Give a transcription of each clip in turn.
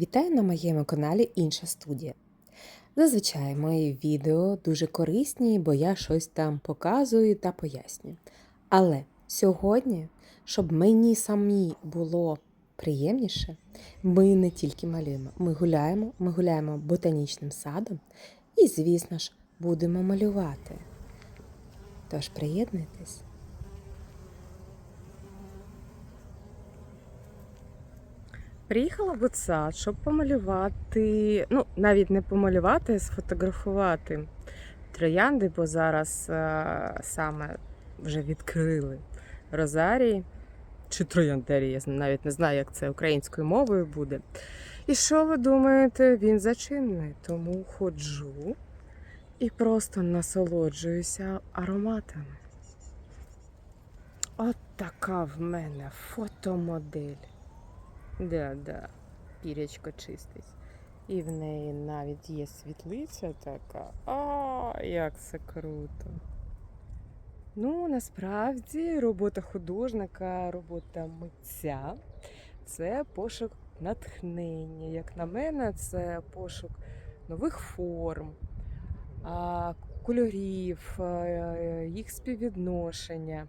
Вітаю на моєму каналі Інша студія. Зазвичай мої відео дуже корисні, бо я щось там показую та пояснюю. Але сьогодні, щоб мені самі було приємніше, ми не тільки малюємо, ми гуляємо, ми гуляємо ботанічним садом і, звісно ж, будемо малювати. Тож приєднуйтесь. Приїхала в сад, щоб помалювати, ну, навіть не помалювати, а сфотографувати троянди, бо зараз е, саме вже відкрили розарії чи трояндерії, я навіть не знаю, як це українською мовою буде. І що ви думаєте, він зачинений, тому ходжу і просто насолоджуюся ароматами. От така в мене фотомодель. Да, да, пірячко чистить. І в неї навіть є світлиця така. А, як це круто. Ну, насправді, робота художника, робота митця це пошук натхнення. Як на мене, це пошук нових форм, кольорів, е, їх співвідношення.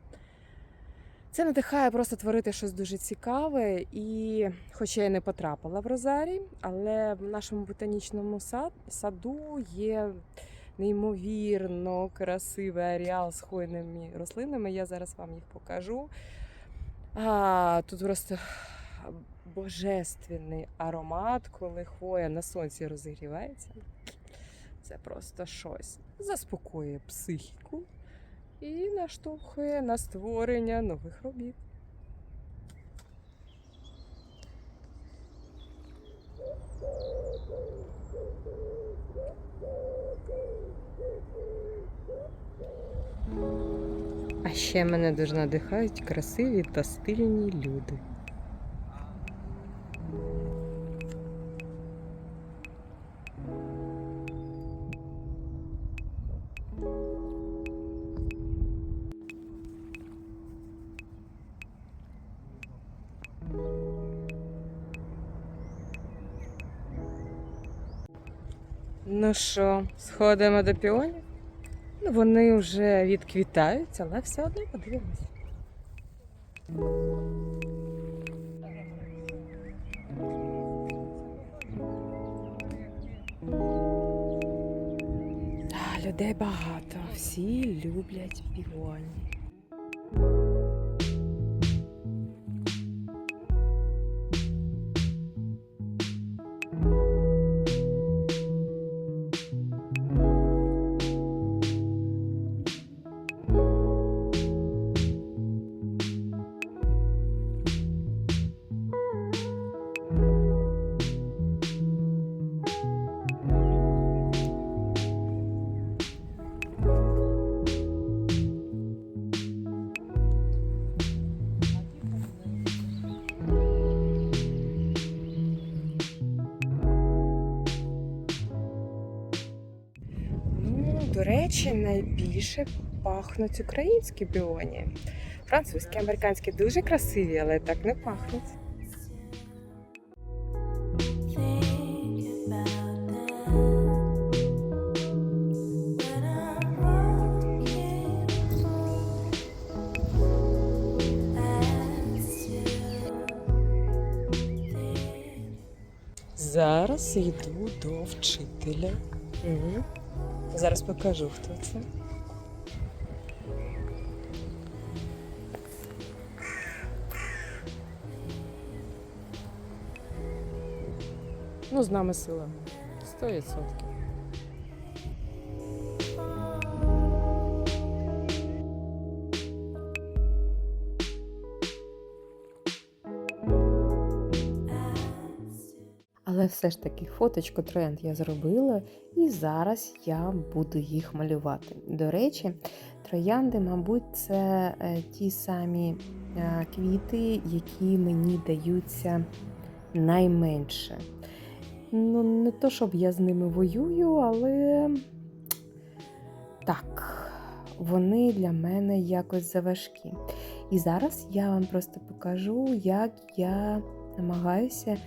Це надихає просто творити щось дуже цікаве, і, хоча я не потрапила в Розарій, але в нашому ботанічному сад- саду є неймовірно красивий аріал з хвойними рослинами. Я зараз вам їх покажу. А, тут просто божественний аромат, коли хвоя на сонці розігрівається. Це просто щось. Заспокоює психіку і наштовхує на створення нових робіт. А ще мене дуже надихають красиві та стильні люди. Ну що, сходимо до піонів? Ну, вони вже відквітають, але все одно подивимось. Людей багато, всі люблять піоні. До речі, найбільше пахнуть українські біоні. Французькі, американські дуже красиві, але так не пахнуть. Зараз йду до вчителя. Зараз покажу, хто це. Ну, з нами сила. Сто відсотків. Але все ж таки фоточку тренд я зробила, і зараз я буду їх малювати. До речі, троянди, мабуть, це е, ті самі е, квіти, які мені даються найменше. Ну, не то, щоб я з ними воюю, але так, вони для мене якось заважкі. І зараз я вам просто покажу, як я намагаюся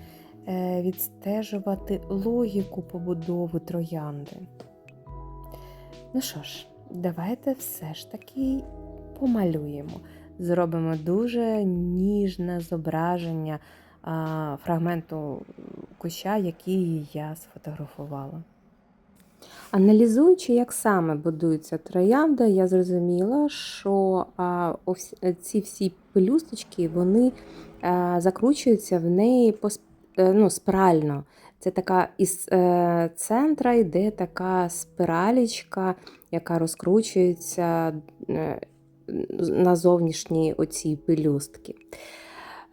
відстежувати логіку побудови троянди. Ну що ж, давайте все ж таки помалюємо. Зробимо дуже ніжне зображення а, фрагменту куща, який я сфотографувала. Аналізуючи, як саме будується троянда, я зрозуміла, що а, ось ці всі пелюсточки вони а, закручуються в неї е, ну, спирально. Це така із е, центра йде така спиралічка, яка розкручується е, на зовнішні оці пелюстки.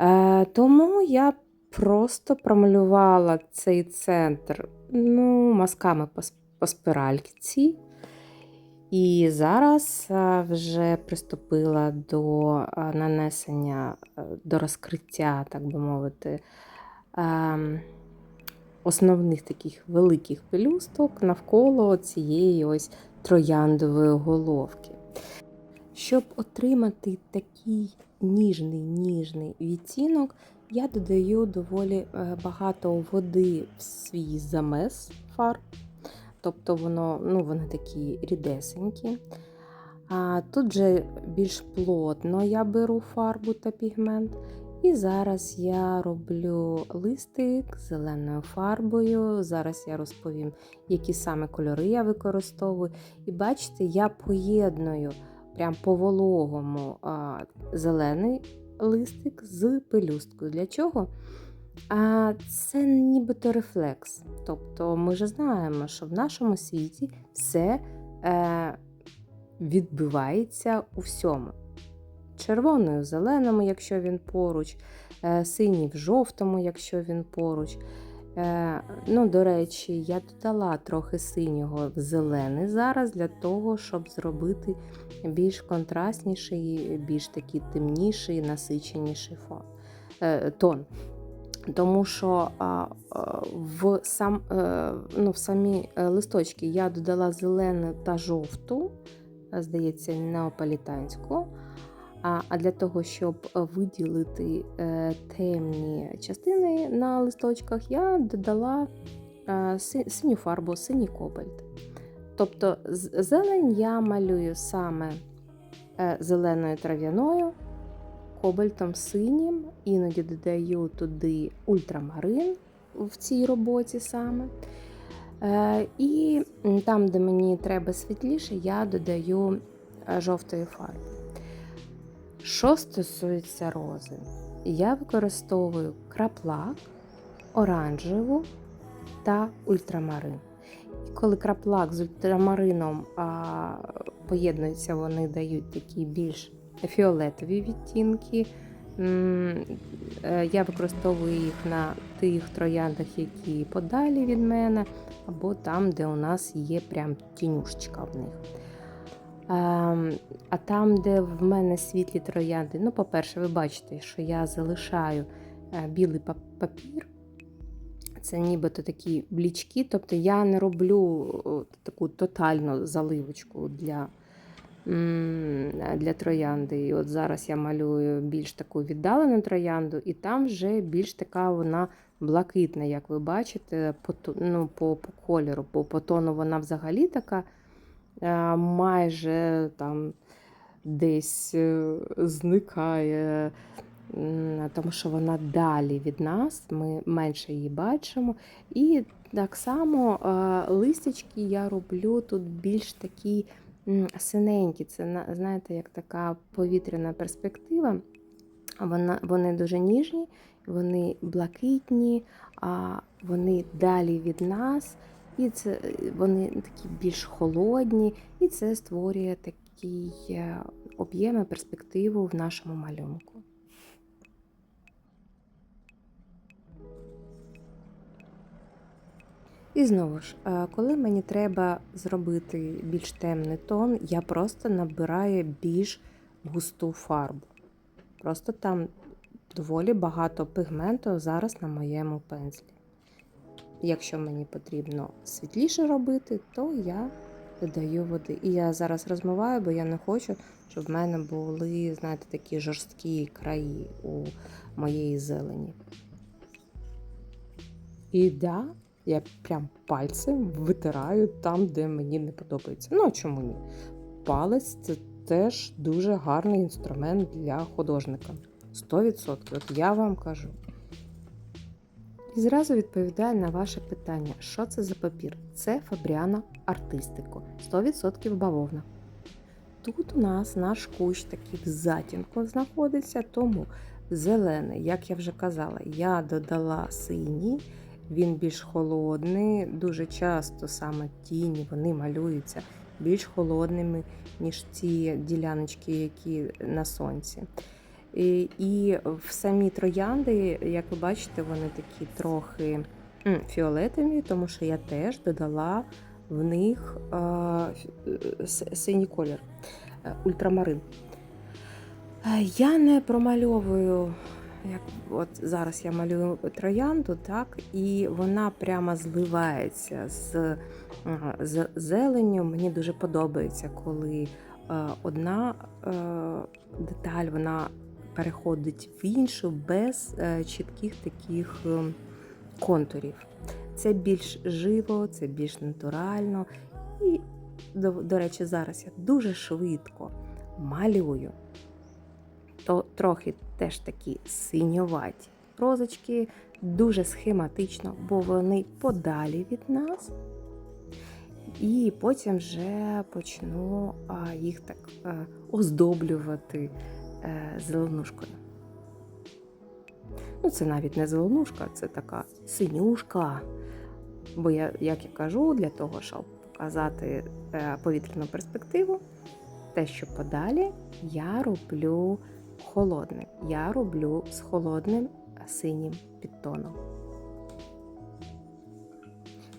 Е, тому я просто промалювала цей центр ну, мазками по, по спиральці. І зараз е, вже приступила до е, нанесення, е, до розкриття, так би мовити, основних таких великих пелюсток навколо цієї ось трояндової головки. Щоб отримати такий ніжний ніжний відтінок, я додаю доволі е, багато води в свій замес фарб. Тобто воно, ну, вони такі рідесенькі. А тут же більш плотно я беру фарбу та пігмент. І зараз я роблю листик зеленою фарбою. Зараз я розповім, які саме кольори я використовую. І бачите, я поєдную прям по вологому а, зелений листик з пелюсткою. Для чого? А це нібито рефлекс. Тобто ми ж знаємо, що в нашому світі все е, відбивається у всьому. Червоною в зеленому, якщо він поруч, е, синій в жовтому, якщо він поруч. Е, ну, до речі, я додала трохи синього в зелений зараз для того, щоб зробити більш контрастніший, більш такий темніший, насиченіший фон, е, тон. Тому що в, сам, ну, в самі листочки я додала зелену та жовту, здається, неаполітанську. А, для того, щоб виділити е, темні частини на листочках, я додала е, си- синю фарбу, синій кобальт. Тобто зелень я малюю саме е, зеленою трав'яною, кобальтом синім, іноді додаю туди ультрамарин в цій роботі саме. Е, І там, де мені треба світліше, я додаю е, жовтої фарби. Що стосується рози, я використовую краплак, оранжеву та ультрамарин. І коли краплак з ультрамарином а, поєднуються, вони дають такі більш фіолетові відтінки. Е, Я використовую їх на тих трояндах, які подалі від мене, або там, де у нас є прям тінюшечка в них. Ем, А там, де в мене світлі троянди, ну, по-перше, ви бачите, що я залишаю е, білий папір. Це нібито такі блічки, тобто я не роблю таку тотальну заливочку для, для троянди. І от зараз я малюю більш таку віддалену троянду, і там вже більш така вона блакитна, як ви бачите, по, ну, по, по кольору, по, по тону вона взагалі така майже там десь е, зникає, тому що вона далі від нас, ми менше її бачимо. І так само е, листячки я роблю тут більш такі синенькі. Це знаєте, як така повітряна перспектива. Вона, вони дуже ніжні, вони блакитні, а вони далі від нас. І це вони такі більш холодні, і це створює такий е, об'єм і перспективу в нашому малюнку. І знову ж, е, коли мені треба зробити більш темний тон, я просто набираю більш густу фарбу. Просто там доволі багато пігменту зараз на моєму пензлі. Якщо мені потрібно світліше робити, то я додаю води. І я зараз розмиваю, бо я не хочу, щоб в мене були, знаєте, такі жорсткі краї у моєї зелені. І да, я прям пальцем витираю там, де мені не подобається. Ну а чому ні? Палець це теж дуже гарний інструмент для художника. 100%. От я вам кажу. І зразу відповідаю на ваше питання, що це за папір? Це Фабріано Артистико, 100% бавовна. Тут у нас наш кущ такий в затінку знаходиться, тому зелений, як я вже казала, я додала синій, він більш холодний. Дуже часто саме тіні вони малюються більш холодними, ніж ці діляночки, які на сонці. І, в самі троянди, як ви бачите, вони такі трохи фіолетові, тому що я теж додала в них е, синій колір, е, ультрамарин. Е, Я не промальовую, як от зараз я малюю троянду, так, і вона прямо зливається з, з зеленню. Мені дуже подобається, коли одна деталь вона переходить в іншу без е, чітких таких е, контурів. Це більш живо, це більш натурально. І, до, до речі, зараз я дуже швидко малюю. То трохи теж такі синьоваті розочки, дуже схематично, бо вони подалі від нас. І потім вже почну їх так е, оздоблювати зеленушкою. Ну, це навіть не зеленушка, це така синюшка. Бо я, як я кажу, для того, щоб показати е, повітряну перспективу, те, що подалі, я роблю холодним. Я роблю з холодним синім підтоном.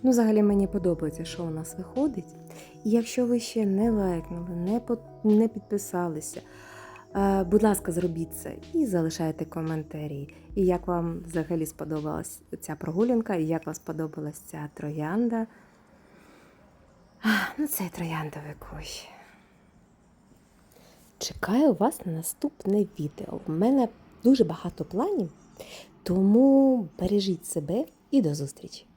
Ну, взагалі мені подобається, що у нас виходить. І якщо ви ще не лайкнули, не, підписалися, е, будь ласка, зробіть це і залишайте коментарі. І як вам взагалі сподобалась ця прогулянка, і як вам сподобалась ця троянда. Ну, це трояндовий кущ. Чекаю вас на наступне відео. В мене дуже багато планів, тому бережіть себе і до зустрічі!